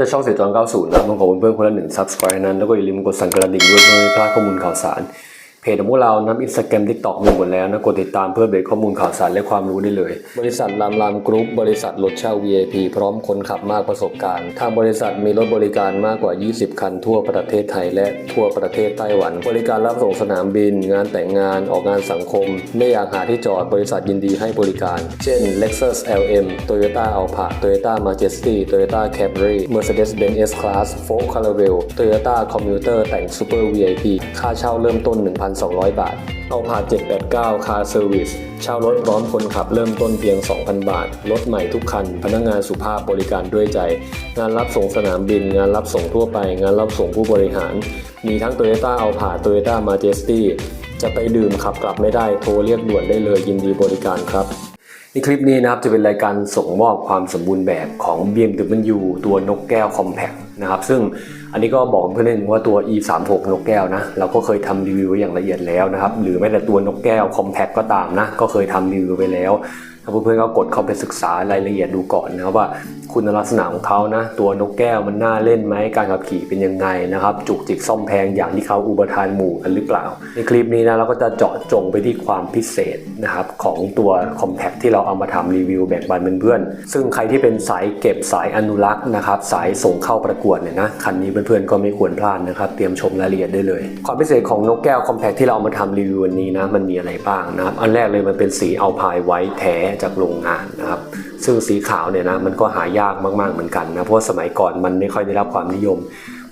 จะช่องเสียจอน90นะครับต้องขอบคุณเพื่อนคนละหนึ่ง subscribe นั้น แล้วก็อย่าลืมกดสั่นกระดิ่งด้วยเพื่อไม่พลาดข้อมูลข่าวสาร เพจของพวกเรานะอินสตาแกรมทิกตอกมีหมดแล้วนะ กดติดตามเพื่อเดตข้อมูลข่าวสารและความรู้ได้เลย บริษัทรามรามกรุ๊ป บริษัทรถเช่า VIP พร้อมคนขับมากประสบการณ์ ทางบริษัทมีรถบริการมากกว่า 20 คันทั่วประเทศไทยและทั่วประเทศไต้หวัน บริการรับส่งสนามบิน งานแต่งงานออกงานสังคม ไม่อยากหาที่จอดบริษัทยินดีให้บริการ เช่น Lexus LM Toyota Alphard Toyota Majesty Toyota Camry Mercedes-Benz S-Class Ford Caravelle Toyota Commuter แต่ง Super VIP ค่าเช่าเริ่มต้น1,000 1,200 บาท เอาผ่า789 Car Service เช่ารถพร้อมคนขับเริ่มต้นเพียง 2,000 บาท รถใหม่ทุกคัน พนักงานสุภาพบริการด้วยใจ งานรับส่งสนามบิน งานรับส่งทั่วไป งานรับส่งผู้บริหาร มีทั้ง Toyota Alphard Toyota Majesty จะไปดื่มขับกลับไม่ได้โทรเรียกด่วนได้เลยยินดีบริการครับในคลิปนี้นะครับจะเป็นรายการส่งมอบความสมบูรณ์แบบของ BMW ตัวนกแก้ว Compact นะครับซึ่ง อันนี้ก็บอกเพื่อนๆว่าตัว E36 นกแก้วนะ เราก็เคยทำรีวิวอย่างละเอียดแล้วนะครับ หรือแม้แต่ตัวนกแก้วคอมแพคก็ตามนะ ก็เคยทำรีวิวไปแล้ว ถ้าเพื่อนๆก็กดเข้าไปศึกษารายละเอียดดูก่อนนะครับว่าคุณลักษณะของเขานะ ตัวนกแก้วมันน่าเล่นไหมการขับขี่เป็นยังไงนะครับ จุกจิกซ่อมแพงอย่างที่เขาอุปทานหมู่กันหรือเปล่า ในคลิปนี้นะเราก็จะเจาะจงไปที่ความพิเศษนะครับของตัว Compact ที่เราเอามาทำรีวิวแบ่งปันเพื่อนๆซึ่งใครที่เป็นสายเก็บสายอนุรักษ์นะครับสายส่งเข้าประกวดเนี่ยนะคันนี้เพื่อนๆก็ไม่ควรพลาดนะครับเตรียมชมรายละเอียดได้เลย ความพิเศษของนกแก้ว Compact ที่เราเอามาทำรีวิววันนี้นะมันมีอะไรบ้างนะครับอันแรกเลยมันเป็นสีเอาพายไว้แท้จากโรงงานนะครับ ซึ่งสีขาวเนี่ยนะมันก็หายากมากๆเหมือนกันนะเพราะสมัยก่อนมันไม่ค่อยได้รับความนิยม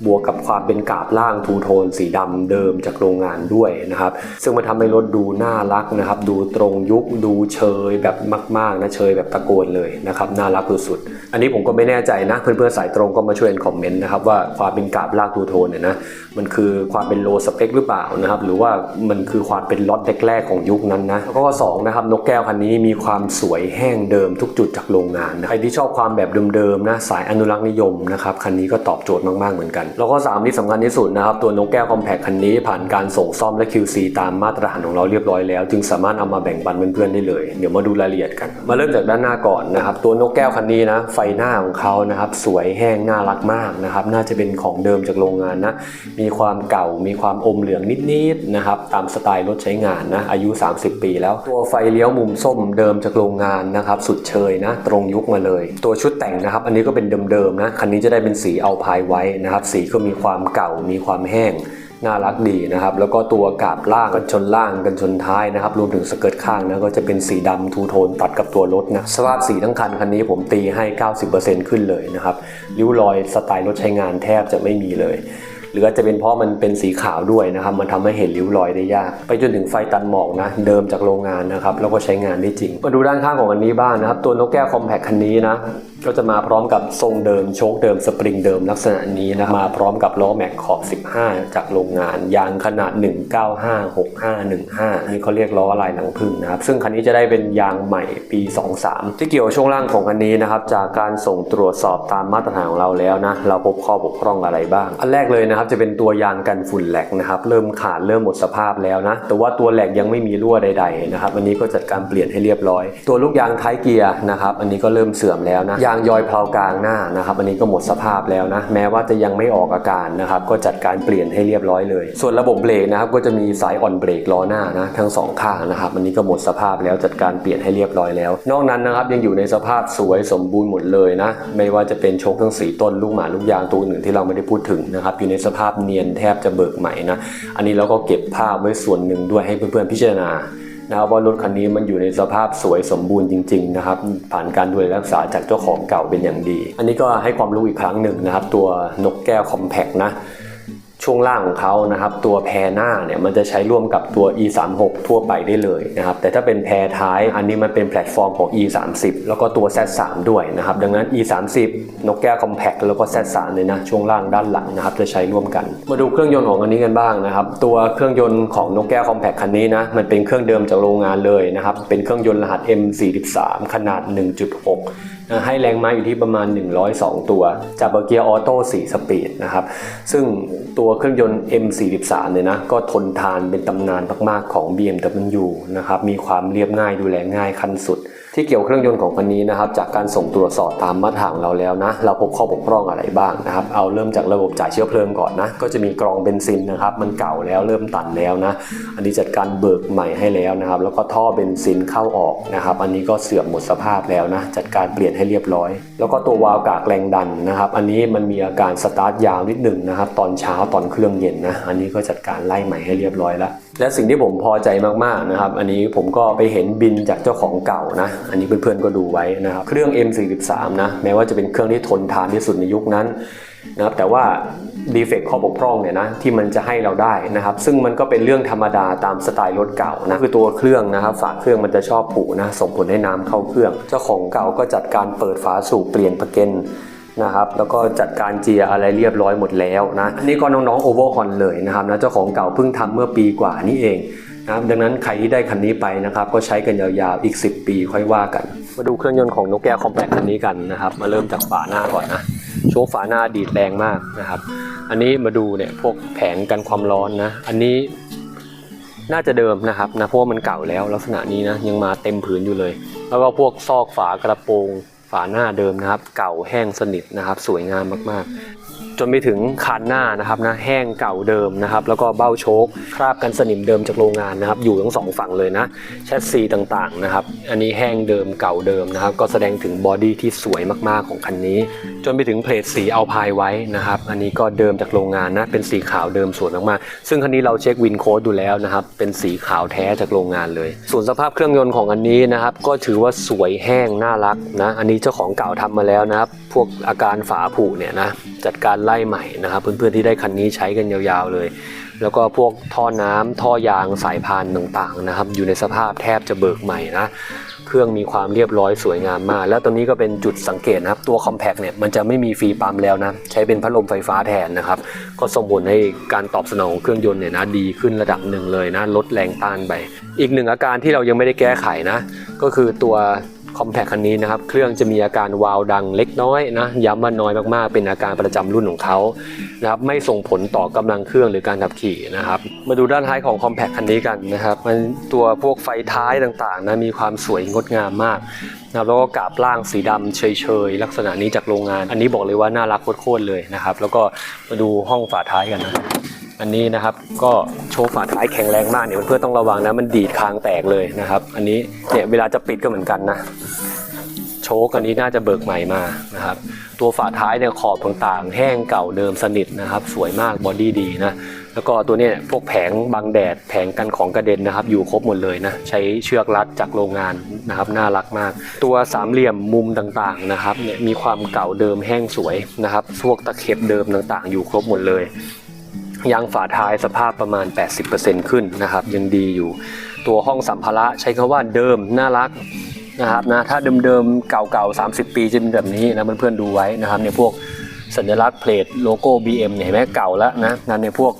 บวกกับความเป็นกาบล่างทูโทนสีดำเดิมจากโรงงานด้วยนะครับ ซึ่งมันทำให้รถดูน่ารักนะครับ ดูตรงยุคดูเชยแบบมาก ๆ นะเชยแบบตะโกนเลยนะครับน่ารักสุดๆอันนี้ผมก็ไม่แน่ใจนะ เพื่อนๆสายตรงก็มาช่วยคอมเมนต์นะครับว่าความเป็นกาบล่างทูโทนเนี่ยนะมันคือความเป็นโลสเปคหรือเปล่านะครับหรือว่ามันคือความเป็นล็อตแรกๆของยุคนั้นนะแล้วก็สองนะครับนกแก้วคันนี้มีความสวยแห้งเดิมทุกจุดจากโรงงานนะใครที่ชอบความแบบเดิมๆนะสายอนุรักษ์นิยมนะครับคันนี้ก็ตอบโจทย์มากๆเหมือนกันแล้วก็ 3 ที่สำคัญที่สุดนะครับ ตัวนกแก้วคอมแพคคันนี้ผ่านการส่งซ่อมและ QC ตามมาตรฐานของเราเรียบร้อยแล้ว จึงสามารถเอามาแบ่งปันเพื่อนๆได้เลย เดี๋ยวมาดูรายละเอียดกัน มาเริ่มจากด้านหน้าก่อนนะครับ ตัวนกแก้วคันนี้นะไฟหน้าของเขานะครับสวยแห้งน่ารักมากนะครับน่าจะเป็นของเดิมจากโรงงานนะมีความเก่ามีความอมเหลืองนิดๆนะครับตามสไตล์รถใช้งานนะอายุ 30 ปีแล้วตัวไฟเลี้ยวมุมส้มเดิมจากโรงงานนะครับสุดเชยนะตรงยุคมาเลย ตัวชุดแต่งนะครับ อันนี้ก็เป็นเดิมๆนะคันนี้จะได้เป็นสีเอาพายไว้นะครับสีก็มีความเก่ามีความแห้งน่ารักดีนะครับ แล้วก็ตัวกาบล่างกันชนล่างกันชนท้ายนะครับ รวมถึงสเกิร์ตข้างนะก็จะเป็นสีดำทูโทนตัดกับตัวรถนะสภาพสีทั้งคันคันนี้ผมตีให้ 90%ขึ้นเลยนะครับริ้วรอยสไตล์รถใช้งานแทบจะไม่มีเลยหรืออาจจะเป็นเพราะมันเป็นสีขาวด้วยนะครับ มันทำให้เห็นริ้วรอยได้ยาก ไปจนถึงไฟตัดหมอกนะ เดิมจากโรงงานนะครับ แล้วก็ใช้งานได้จริง มาดูด้านข้างของอันนี้บ้างนะครับ ตัวนกแก้วคอมแพคคันนี้นะก็จะมาพร้อมกับทรงเดิมโชคเดิมสปริงเดิมลักษณะนี้นะมาพร้อมกับล้อแม็กขอบ 15 จากโรงงานยางขนาด 1956515 นี่เขาเรียกล้อลายหนังพึ่งนะครับซึ่งคันนี้จะได้เป็นยางใหม่ปี 23 ที่เกี่ยวช่วงล่างของคันนี้นะครับจากการส่งตรวจสอบตามมาตรฐานของเราแล้วนะเราพบข้อบกพร่องอะไรบ้าง อันแรกเลยนะครับจะเป็นตัวยางกันฝุ่นแหลกนะครับเริ่มขาดเริ่มหมดสภาพแล้วนะแต่ว่าตัวแหลกยังไม่มีรั่วใดๆนะครับอันนี้ก็จัดการเปลี่ยนให้เรียบร้อย ตัวลูกยางท้ายเกียร์นะครับอันนี้ก็เริ่มเสื่อมแล้วนะยางยอยเพลากลางหน้านะครับ อันนี้ก็หมดสภาพแล้วนะ แม้ว่าจะยังไม่ออกอาการนะครับ ก็จัดการเปลี่ยนให้เรียบร้อยเลย ส่วนระบบเบรกนะครับก็จะมีสายอ่อนเบรกล้อหน้านะทั้งสองข้างนะครับ อันนี้ก็หมดสภาพแล้วจัดการเปลี่ยนให้เรียบร้อยแล้ว นอกนั้นนะครับยังอยู่ในสภาพสวยสมบูรณ์หมดเลยนะ ไม่ว่าจะเป็นโชคทั้งสีต้นลูกหมาลูกยางตัวอื่นที่เราไม่ได้พูดถึงนะครับ อยู่ในสภาพเนียนแทบจะเบิกใหม่นะ อันนี้เราก็เก็บภาพไว้ส่วนหนึ่งด้วยให้เพื่อนๆพิจารณา นะครับว่ารถคันนี้มันอยู่ในสภาพสวยสมบูรณ์จริงๆนะครับผ่านการดูแลรักษาจากเจ้าของเก่าเป็นอย่างดี อันนี้ก็ให้ความรู้อีกครั้งหนึ่งนะครับ ตัวนกแก้วคอมแพกนะ ช่วงล่างของเขานะครับ ตัวแพรหน้าเนี่ยมันจะใช้ร่วมกับตัว e36 ทั่วไปได้เลยนะครับ แต่ถ้าเป็นแพรท้ายอันนี้มันเป็นแพลตฟอร์มของ e30 แล้วก็ตัว Z3 ด้วยนะครับ ดังนั้น e30 นกแก้วคอมแพคแล้วก็ Z3 เลยนะช่วงล่างด้านหลังนะครับจะใช้ร่วมกัน มาดูเครื่องยนต์ของอันนี้กันบ้างนะครับ ตัวเครื่องยนต์ของนกแก้วคอมแพคคันนี้นะมันเป็นเครื่องเดิมจากโรงงานเลยนะครับเป็นเครื่องยนต์รหัส M43 ขนาด 1.6 ให้แรงม้าอยู่ที่ประมาณ 102 ตัว จากเบอร์เกียร์ออโต้4สปีดนะครับ ซึ่งตัวเครื่องยนต์ M43 เนี่ยนะ ก็ทนทานเป็นตำนานมาก ๆ ของ BMW นะครับ มีความเรียบง่ายดูแลง่ายขั้นสุดทที่เกี่ยวเครื่องยนต์ของคันนี้นะครับ จากการส่งตรวจสอบตามมาตรฐานเราแล้วนะ เราพบข้อบกพร่องอะไรบ้างนะครับ เอาเริ่มจากระบบจ่ายเชื้อเพลิงก่อนนะ ก็จะมีกรองเบนซินนะครับ มันเก่าแล้วเริ่มตันแล้วนะ อันนี้จัดการเบิกใหม่ให้แล้วนะครับ แล้วก็ท่อเบนซินเข้าออกนะครับ อันนี้ก็เสื่อมหมดสภาพแล้วนะ จัดการเปลี่ยนให้เรียบร้อย แล้วก็ตัววาล์วกากแรงดันนะครับ อันนี้มันมีอาการสตาร์ทยาวนิดหนึ่งนะครับ ตอนเช้าตอนเครื่องเย็นนะ อันนี้ก็จัดการไล่ใหม่ให้เรียบร้อยแล้ว และสิ่งที่ผมพอใจมากๆนะครับ อันนี้ผมก็ไปเห็นบินจากเจ้าของเก่านะ อันนี้เพื่อนๆก็ดูไว้นะครับ เครื่อง M43 นะ แม้ว่าจะเป็นเครื่องที่ทนทานที่สุดในยุคนั้น นะครับแต่ว่าดีเฟกต์ข้อบกพร่องเนี่ยนะที่มันจะให้เราได้นะครับ ซึ่งมันก็เป็นเรื่องธรรมดาตามสไตล์รถเก่านะคือตัวเครื่องนะครับ ฝาเครื่องมันจะชอบผุนะส่งผลให้น้ำเข้าเครื่อง เจ้าของเก่าก็จัดการเปิดฝาสูบเปลี่ยนประเกันนะครับแล้วก็จัดการเจียอะไรเรียบร้อยหมดแล้วนะนี่ก็น้องๆโอเวอร์ฮอนเลยนะครับนะเจ้าของเก่าเพิ่งทำเมื่อปีกว่านี้เองนะครับดังนั้นใครที่ได้คันนี้ไปนะครับก็ใช้กันยาวๆอีก 10 ปีค่อยว่ากัน มาดูเครื่องยนต์ของนกแก้วคอมแพคคันนี้กันนะครับมาเริ่มจากฝาหน้าก่อนนะ โชว์ฝาหน้าดีดแรงมากนะครับ อันนี้มาดูเนี่ยพวกแผงกันความร้อนนะ อันนี้น่าจะเดิมนะครับนะเพราะมันเก่าแล้วลักษณะนี้นะยังมาเต็มผืนอยู่เลย แล้วก็พวกซอกฝากระโปรงฝาหน้าเดิมนะครับ เก่าแห้งสนิทนะครับ สวยงามมากๆ จนไปถึงคานหน้านะครับนะแห้งเก่าเดิมนะครับแล้วก็เบ้าโชคคราบกันสนิมเดิมจากโรงงานนะครับอยู่ทั้งสองฝั่งเลยนะแชสซีต่างๆนะครับอันนี้แห้งเดิมเก่าเดิมนะครับก็แสดงถึงบอดี้ที่สวยมากๆของคันนี้ จนไปถึงเพลทสีเอาพายไว้นะครับอันนี้ก็เดิมจากโรงงานนะเป็นสีขาวเดิมสวยมากๆซึ่งคันนี้เราเช็ควินโค้ดดูแล้วนะครับเป็นสีขาวแท้จากโรงงานเลย ส่วนสภาพเครื่องยนต์ของอันนี้นะครับก็ถือว่าสวยแห้งน่ารักนะอันนี้เจ้าของเก่าทำมาแล้วนะครับพวกอาการฝาผุเนี่ยนะจัดการไล่ใหม่นะครับ เพื่อนๆที่ได้คันนี้ใช้กันยาวๆเลย แล้วก็พวกท่อน้ำท่อยางสายพานต่างๆนะครับ อยู่ในสภาพแทบจะเบิกใหม่นะเครื่องมีความเรียบร้อยสวยงามมาก แล้วตรงนี้ก็เป็นจุดสังเกตนะครับ ตัวคอมแพกเนี่ยมันจะไม่มีฟรีปั๊มแล้วนะ ใช้เป็นพัดลมไฟฟ้าแทนนะครับ ก็ส่งผลให้การตอบสนองของเครื่องยนต์เนี่ยนะดีขึ้นระดับหนึ่งเลยนะ ลดแรงต้านไป อีกหนึ่งอาการที่เรายังไม่ได้แก้ไขนะ ก็คือตัว คอมแพคคันนี้นะครับ เครื่องจะมีอาการวาวดังเล็กน้อยนะ ย้ำว่าน้อยมากๆ เป็นอาการประจำรุ่นของเขานะครับ ไม่ส่งผลต่อกำลังเครื่องหรือการขับขี่นะครับ มาดูด้านท้ายของคอมแพคคันนี้กันนะครับ มันตัวพวกไฟท้ายต่างๆนะ มีความสวยงดงามมากนะครับแล้วก็กาบล่างสีดำเฉยๆ ลักษณะนี้จากโรงงาน อันนี้บอกเลยว่าน่ารักโคตรๆเลยนะครับ แล้วก็มาดูห้องฝาท้ายกันนะ อันนี้นะครับก็โชว์ฝาท้ายแข็งแรงมากเนี่ยเพื่อนๆต้องระวังนะมันดีดคางแตกเลยนะครับ อันนี้เนี่ยเวลาจะปิดก็เหมือนกันนะโชคอันนี้น่าจะเบิกใหม่มานะครับ ตัวฝาท้ายเนี่ยขอบต่างๆ แห้งเก่าเดิมสนิทนะครับ สวยมากบอดี้ดีนะแล้วก็ตัวนี้พวกแผงบังแดดแผงกันของกระเด็นนะครับ อยู่ครบหมดเลยนะใช้เชือกรัดจากโรงงานนะครับ น่ารักมาก ตัวสามเหลี่ยมมุมต่างๆนะครับเนี่ยมีความเก่าเดิมแห้งสวยนะครับพวกตะเข็บเดิมต่างๆ อยู่ครบหมดเลย ยางฝาท้ายสภาพประมาณ 80%ขึ้นนะครับยังดีอยู่ตัวห้องสัมภาระใช้คำว่าเดิมน่ารักนะครับนะถ้าเดิมๆเก่าๆ 30 ปีจะเป็นแบบนี้นะเพื่อนๆดูไว้นะครับเนี่ยพวกสัญลักษณ์เพลทโลโก้ BM เนี่ยเห็นไหมเก่าแล้วนะนั่นเนี่ยพวก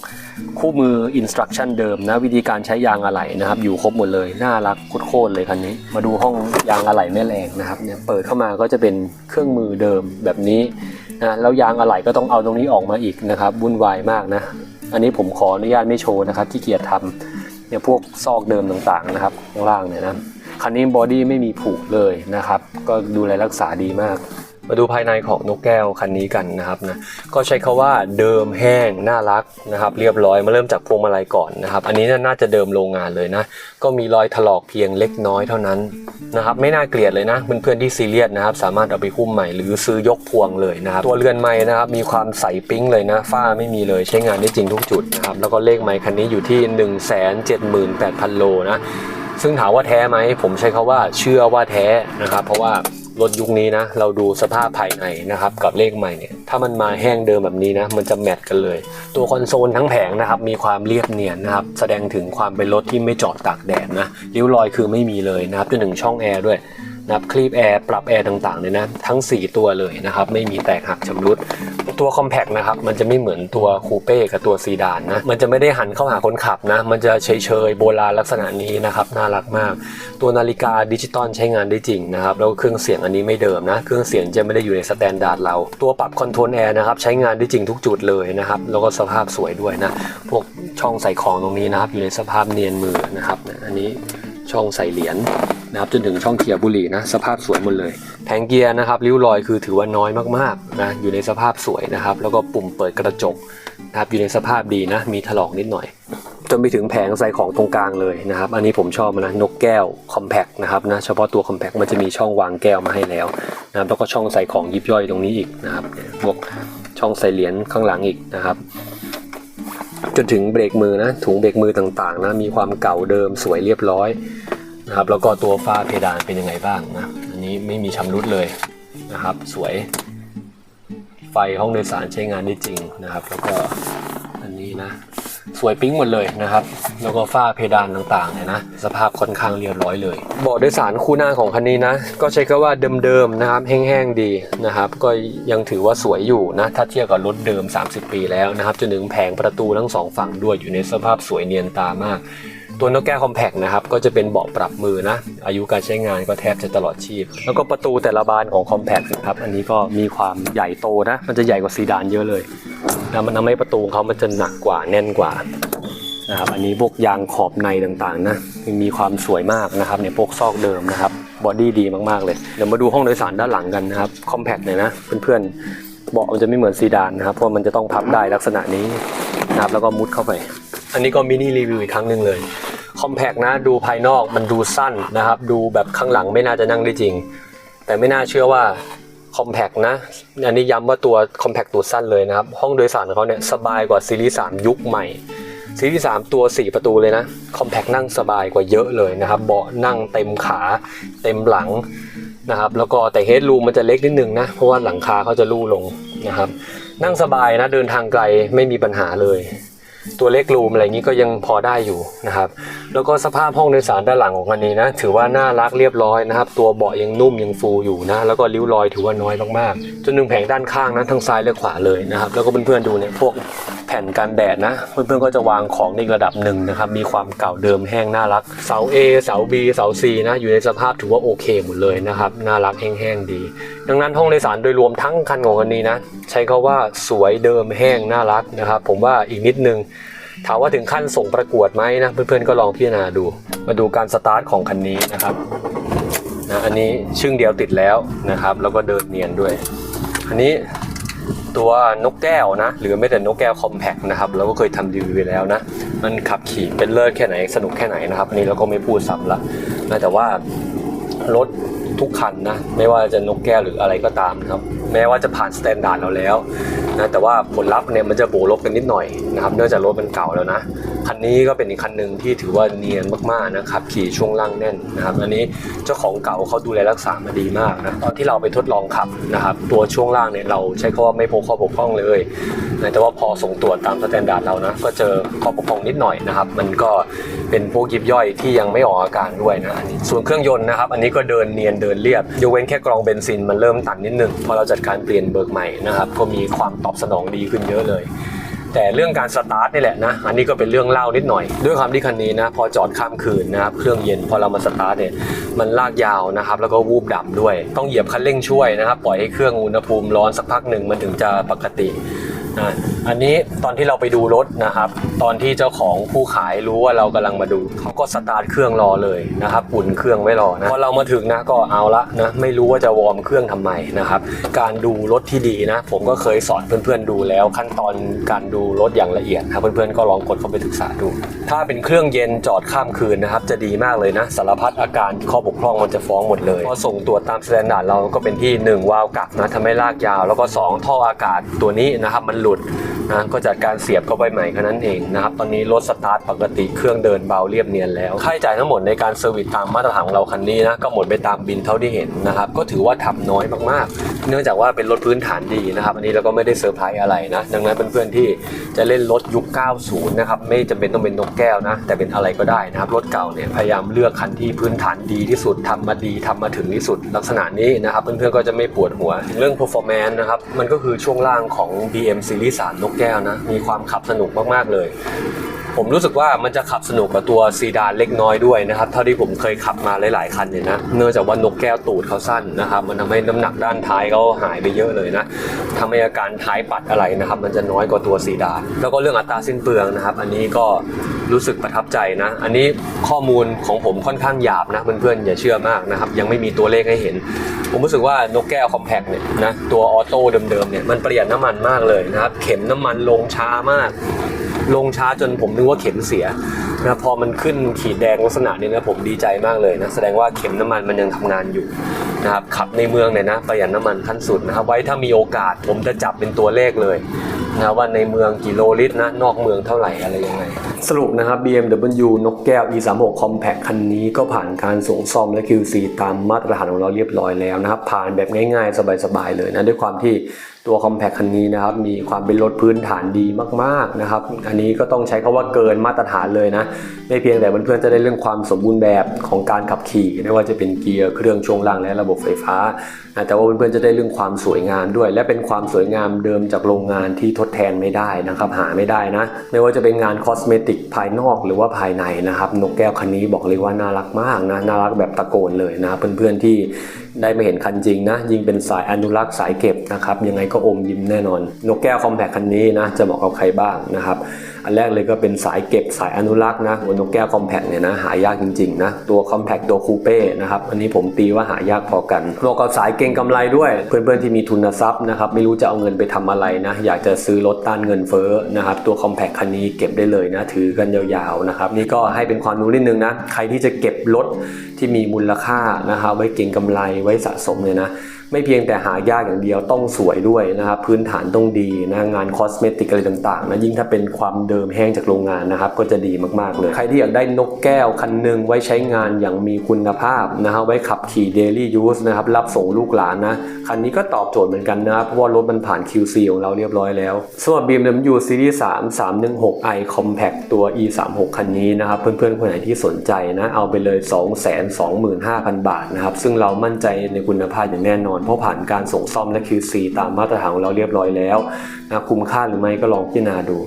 คู่มืออินสตรั c ชั่นเดิมนะวิธีการใช้ยางอะไหล่นะครับอยู่ครบหมดเลย น่ารักโคตรเลยคันนี้ มาดูห้องยางอะไหล่แม่แรงนะครับเนี่ยเปิดเข้ามาก็จะเป็นเครื่องมือเดิมแบบนี้นะแล้วยางอะไหล่ก็ต้องเอาตรงนี้ออกมาอีกนะครับวุ่นวายมากนะ อันนี้ผมขออนุญาตไม่โชว์นะครับที่เกียจทำเนี่ยพวกซอกเดิมต่างๆนะครับข้างล่างเนี่ยนะคันนี้บอดี้ไม่มีผุเลยนะครับ ก็ดูแลรักษาดีมาก มาดูภายในของนกแก้วคันนี้กันนะครับนะก็ใช้คาว่าเดิมแห้งน่ารักนะครับ เรียบร้อยมาเริ่มจากพวงมาลัยก่อนนะครับ อันนี้น่าจะเดิมโรงงานเลยนะ ก็มีรอยถลอกเพียงเล็กน้อยเท่านั้นนะครับ ไม่น่าเกลียดเลยนะเพื่อนๆที่ซีเรียสนะครับ สามารถเอาไปหุ้มใหม่หรือซื้อยกพวงเลยนะครับ ตัวเรือนไม้นะครับ มีความใสปิ๊งเลยนะฝ้าไม่มีเลยใช้งานได้จริงทุกจุดนะครับแล้วก็เลขไม้คันนี้อยู่ที่ 1 7 8 0 0 0 โลนะซึ่งถามว่าแท้ไหมผมใช้คาว่าเชื่อว่าแท้นะครับ เพราะว่า รถยุคนี้นะ เราดูสภาพภายในนะครับ กับเลขใหม่เนี่ย ถ้ามันมาแห้งเดิมแบบนี้นะ มันจะแมทกันเลย ตัวคอนโซลทั้งแผงนะครับ มีความเรียบเนียนนะครับ แสดงถึงความเป็นรถที่ไม่จอดตากแดดนะ ริ้วรอยคือไม่มีเลยนะครับจนถึงช่องแอร์ด้วย นะครับคลีปแอร์ปรับแอร์ต่างๆเนี่ยนะทั้ง 4 ตัวเลยนะครับไม่มีแตกหักชำรุด ตัวคอมแพกนะครับมันจะไม่เหมือนตัวคูเป้กับตัวซีดานนะมันจะไม่ได้หันเข้าหาคนขับนะมันจะเฉยๆโบราณลักษณะนี้นะครับน่ารักมาก ตัวนาฬิกาดิจิตอลใช้งานได้จริงนะครับแล้วเครื่องเสียงอันนี้ไม่เดิมนะเครื่องเสียงจะไม่ได้อยู่ในสแตนดาร์ดเรา ตัวปรับคอนโทรลแอร์นะครับใช้งานได้จริงทุกจุดเลยนะครับแล้วก็สภาพสวยด้วยนะพวกช่องใส่ของตรงนี้นะครับอยู่ในสภาพเนียนมือนะครับอันนี้ช่องใส่เหรียญ นะครับจนถึงช่องเกียร์บุหรี่นะสภาพสวยหมดเลย แผงเกียร์นะครับริ้วรอยคือถือว่าน้อยมากๆนะอยู่ในสภาพสวยนะครับ แล้วก็ปุ่มเปิดกระจกนะครับอยู่ในสภาพดีนะมีถลอกนิดหน่อย จนไปถึงแผงใส่ของตรงกลางเลยนะครับ อันนี้ผมชอบนะนกแก้วคอมแพคนะครับนะเฉพาะตัวคอมแพคมันจะมีช่องวางแก้วมาให้แล้วนะครับแล้วก็ช่องใส่ของยิบย่อยตรงนี้อีกนะครับพวกช่องใส่เหรียญข้างหลังอีกนะครับจนถึงเบรกมือนะถุงเบรกมือต่างๆนะมีความเก่าเดิมสวยเรียบร้อย นะครับแล้วก็ตัวฝ้าเพดานเป็นยังไงบ้างนะอันนี้ไม่มีชำรุดเลยนะครับ สวย ไฟห้องโดยสารใช้งานได้จริงนะครับ แล้วก็อันนี้นะสวยปิ๊งหมดเลยนะครับ แล้วก็ฝ้าเพดานต่างๆเนี่ยนะ สภาพค่อนข้างเรียบร้อยเลยเบาะโดยสารคู่หน้าของคันนี้นะ ก็ใช้คำว่าเดิมๆนะครับ แห้งๆดีนะครับ ก็ยังถือว่าสวยอยู่นะ ถ้าเทียบกับรถเดิม 30 ปีแล้วนะครับ จนถึงแผงประตูทั้งสองฝั่งด้วยอยู่ในสภาพสวยเนียนตามาก ตัวนกแก้วคอมแพกนะครับก็จะเป็นเบาะปรับมือนะ อายุการใช้งานก็แทบจะตลอดชีพ แล้วก็ประตูแต่ละบานของคอมแพกนะครับอันนี้ก็มีความใหญ่โตนะ มันจะใหญ่กว่าซีดานเยอะเลยนะมันทำให้ประตูของเขามันจะหนักกว่าแน่นกว่านะครับอันนี้พวกยางขอบในต่างๆนะมีความสวยมากนะครับเนี่ยพวกซอกเดิมนะครับบอดี้ดีมากๆเลยเดี๋ยวมาดูห้องโดยสารด้านหลังกันนะครับคอมแพคเลยนะเพื่อนๆเบาะมันจะไม่เหมือนซีดานนะครับเพราะมันจะต้องพับได้ลักษณะนี้นะครับแล้วก็มุดเข้าไป อันนี้ก็มินิรีวิวอีกครั้งหนึ่งเลย คอมแพคนะดูภายนอกมันดูสั้นนะครับ ดูแบบข้างหลังไม่น่าจะนั่งได้จริง แต่ไม่น่าเชื่อว่าคอมแพคนะ อันนี้ย้ำว่าตัวคอมแพคตัวสั้นเลยนะครับ ห้องโดยสารของเขาเนี่ยสบายกว่าซีรีส์3ยุคใหม่ ซีรีส์3ตัว 4 ประตูเลยนะคอมแพคนั่งสบายกว่าเยอะเลยนะครับ เบาะนั่งเต็มขาเต็มหลังนะครับ แล้วก็แต่เฮดรูมมันจะเล็กนิดนึงนะ เพราะว่าหลังคาเขาจะลู่ลงนะครับ นั่งสบายนะเดินทางไกลไม่มีปัญหาเลย ตัวเล็กรูมอะไรนี้ก็ยังพอได้อยู่นะครับ แล้วก็สภาพห้องโดยสารด้านหลังของคันนี้นะ ถือว่าน่ารักเรียบร้อยนะครับ ตัวเบาะยังนุ่มยังฟูอยู่นะ แล้วก็ริ้วรอยถือว่าน้อยมากๆ จนหนึ่งแผงด้านข้างนะทั้งซ้ายและขวาเลยนะครับ แล้วก็เพื่อนๆดูเนี่ยพวกแผ่นกันแดดนะ เพื่อนๆก็จะวางของในระดับหนึ่งนะครับ มีความเก่าเดิมแห้งน่ารัก เสา A เสา B เสา C นะ อยู่ในสภาพถือว่าโอเคหมดเลยนะครับ น่ารักแห้งๆดี ดังนั้นห้องโดยสารโดยรวมทั้งคันของคันนี้นะ ใช้คาว่าสวยเดิมแห้งน่ารักนะครับ ผมว่าอีกนิดนึง ถามว่าถึงขั้นส่งประกวดไหมนะ เพื่อนๆก็ลองพิจารณาดู มาดูการสตาร์ทของคันนี้นะครับนะอันนี้ชึ่งเดียวติดแล้วนะครับ แล้วก็เดินเนียนด้วย อันนี้ตัวนกแก้วนะ หรือไม่แต่นกแก้วคอมแพคนะครับเราก็เคยทำรีวิวไปแล้วนะ มันขับขี่เป็นเลิศแค่ไหนสนุกแค่ไหนนะครับ อันนี้เราก็ไม่พูดซ้ำละนะแต่ว่ารถทุกคันนะ ไม่ว่าจะนกแก้วหรืออะไรก็ตามนะครับ แม้ว่าจะผ่านสแตนดาร์ดเราแล้ว นะแต่ว่าผลลัพธ์เนี่ยมันจะโบลบกันนิดหน่อยนะครับเนื่องจากรถมันเก่าแล้วนะคันนี้ก็เป็นอีกคันหนึ่งที่ถือว่าเนียนมากๆนะครับขี่ช่วงล่างแน่นนะครับอันนี้เจ้าของเก่าเขาดูแลรักษามาดีมากนะตอนที่เราไปทดลองขับนะครับตัวช่วงล่างเนี่ยเราใช้คำว่าไม่พบข้อบกพร่องเลยนะแต่ว่าพอส่งตรวจตามสแตนดาร์ดเรานะก็เจอข้อบกพร่องนิดหน่อยนะครับมันก็เป็นพวกยิบย่อยที่ยังไม่ออกอาการด้วยนะอันนี้ส่วนเครื่องยนต์นะครับ อันนี้ก็เดินเนียนเดินเรียบยกเว้นแค่กรองเบนซินมันเริ่มตันนิดนึงพอเราจัดการเปลี่ยนเบิกใหม่นะครับก็มีความตอบสนองดีขึ้นเยอะเลย แต่เรื่องการสตาร์ทนี่แหละนะอันนี้ก็เป็นเรื่องเล่านิดหน่อย ด้วยความที่คันนี้นะพอจอดข้ามคืนนะครับเครื่องเย็นพอเรามาสตาร์ทเนี่ยมันลากยาวนะครับแล้วก็วูบดับด้วย ต้องเหยียบคันเร่งช่วยนะครับปล่อยให้เครื่องอุณหภูมิร้อนสักพักหนึ่งมันถึงจะปกตินะ อันนี้ตอนที่เราไปดูรถนะครับ ตอนที่เจ้าของผู้ขายรู้ว่าเรากำลังมาดู เขาก็สตาร์ทเครื่องรอเลยนะครับอุ่นเครื่องไว้รอนะพอเรามาถึงนะก็เอาละนะไม่รู้ว่าจะวอร์มเครื่องทำไมนะครับ การดูรถที่ดีนะ ผมก็เคยสอนเพื่อนๆดูแล้วขั้นตอนการดูรถอย่างละเอียดนะครับเพื่อนๆก็ลองกดเข้าไปศึกษาดู ถ้าเป็นเครื่องเย็นจอดข้ามคืนนะครับ จะดีมากเลยนะสารพัดอาการข้อบกพร่องมันจะฟ้องหมดเลยพอส่งตรวจตามสแตนดาร์ดเราก็เป็นที่1วาล์วกลับนะทำให้ลากยาว แล้วก็ 2 ท่ออากาศตัวนี้นะครับมันหลุดนะก็จัดการเสียบเข้าไปใหม่แค่นั้นเองนะครับตอนนี้รถสตาร์ทปกติเครื่องเดินเบาเรียบเนียนแล้วค่าใช้จ่ายทั้งหมดในการเซอร์วิสตามมาตรฐานของเราคันนี้นะก็หมดไปตามบินเท่าที่เห็นนะครับก็ถือว่าทำน้อยมากๆ เนื่องจากว่าเป็นรถพื้นฐานดีนะครับอันนี้เราก็ไม่ได้เซอร์ไพรส์อะไรนะดังนั้นเพื่อนๆที่จะเล่นรถยุค 90 นะครับไม่จำเป็นต้องเป็นนกแก้วนะแต่เป็นอะไรก็ได้นะครับรถเก่าเนี่ยพยายามเลือกคันที่พื้นฐานดีที่สุดทำมาดีทำมาถึงที่สุด ลักษณะนี้นะครับเพื่อนๆก็จะไม่ปวดหัวเรื่อง performance นะครับมันก็คือช่วงล่างของ BM Series 3นกแก้วนะ มีความขับสนุกมาก ๆ เลย ผมรู้สึกว่ามันจะขับสนุกกับตัวซีดานเล็กน้อยด้วยนะครับเท่าที่ผมเคยขับมาหลาย ๆ คันเนี่ยนะเนื่องจากว่านกแก้วตูดเขาสั้นนะครับ มันทำให้น้ำหนักด้านท้ายเขาหายไปเยอะเลยนะทำให้อาการท้ายปัดอะไรนะครับ มันจะน้อยกว่าตัวซีดานแล้วก็เรื่องอัตราสิ้นเปลืองนะครับ อันนี้ก็รู้สึกประทับใจนะ อันนี้ข้อมูลของผมค่อนข้างหยาบนะเพื่อนๆอย่าเชื่อมากนะครับยังไม่มีตัวเลขให้เห็น ผมรู้สึกว่านกแก้วคอมแพคเนี่ยนะตัวออโต้เดิมๆเนี่ยมันประหยัดน้ำมันมากเลยนะครับเข็มน้ำมันลงช้ามาก ลงช้าจนผมนึกว่าเข็มเสียนะพอมันขึ้นขีดแดงลักษณะนี้นะผมดีใจมากเลยนะแสดงว่าเข็มน้ำมันมันยังทำงานอยู่นะครับขับในเมืองเนี่ยนะประหยัดน้ำมันขั้นสุดนะครับไว้ถ้ามีโอกาสผมจะจับเป็นตัวเลขเลยนะว่าในเมืองกิโลลิตรนะนอกเมืองเท่าไหร่อะไรยังไง สรุปนะครับ BMW นกแก้ว E36 Compact คันนี้ก็ผ่านการส่งซ่อมและ QC ตามมาตรฐานของเราเรียบร้อยแล้วนะครับ ผ่านแบบง่ายๆ สบายๆ เลยนะ ด้วยความที่ตัว Compact คันนี้นะครับ มีความเป็นรถพื้นฐานดีมากๆนะครับ อันนี้ก็ต้องใช้คาว่าเกินมาตรฐานเลยนะไม่เพียงแต่เพื่อนๆจะได้เรื่องความสมบูรณ์แบบของการขับขี่ไม่ว่าจะเป็นเกียร์เครื่องช่วงล่างและระบบไฟฟ้า แต่ว่าเพื่อนๆจะได้เรื่องความสวยงามด้วย และเป็นความสวยงามเดิมจากโรงงานที่ทดแทนไม่ได้นะครับหาไม่ได้นะ ไม่ว่าจะเป็นงานคอสเมติกภายนอกหรือว่าภายในนะครับนกแก้วคันนี้บอกเลยว่าน่ารักมากนะน่ารักแบบตะโกนเลยนะเพื่อนๆที่ ได้ไมาเห็นคันจริงนะ ยิงเป็นสายอนุรักษ์สายเก็บนะครับ ยังไงก็อมยิ้มแน่นอน นกแก้วคอมแพคคันนี้นะ จะเหมาะกับใครบ้างนะครับ อันแรกเลยก็เป็นสายเก็บสายอนุรักษ์นะหัวนกแก้วคอมแพคเนี่ยนะ หายากจริงๆนะ ตัวคอมแพคตัวคูเป้นะครับ อันนี้ผมตีว่าหายากพอกันรวมกับสายเก่งกำไรด้วย เพื่อนๆที่มีทุนทรัพย์นะครับ ไม่รู้จะเอาเงินไปทำอะไรนะ อยากจะซื้อรถต้านเงินเฟ้อนะครับ ตัวคอมแพคคันนี้เก็บได้เลยนะ ถือกันยาวๆนะครับ นี่ก็ให้เป็นความรู้นิดนึงนะ ใครที่จะเก็บรถที่มีมูลค่านะครับไว้เก่งกำไรไไว้สะสมเลยนะ ไม่เพียงแต่หายากอย่างเดียวต้องสวยด้วยนะครับพื้นฐานต้องดีนะงานคอสเมติกอะไรต่างๆนะยิ่งถ้าเป็นความเดิมแห้งจากโรงงานนะครับก็จะดีมากๆเลยใครที่อยากได้นกแก้วคันหนึ่งไว้ใช้งานอย่างมีคุณภาพนะฮะไว้ขับขี่ daily use นะครับรับส่งลูกหลานนะคันนี้ก็ตอบโจทย์เหมือนกันนะเพราะว่ารถมันผ่าน QC ของเราเรียบร้อยแล้วสำหรับ BMW Series 3 316i Compact ตัว E36 คันนี้นะครับเพื่อนๆ คนไหนที่สนใจนะเอาไปเลย 225,000 บาทนะครับซึ่งเรามั่นใจในคุณภาพอย่างแน่นอนอนเพราะผ่านการส่งซ่อมและ QC ตามมาตรฐานของเราเรียบร้อยแล้วนะคุ้มค่าหรือไม่ก็ลองพิจารณาดู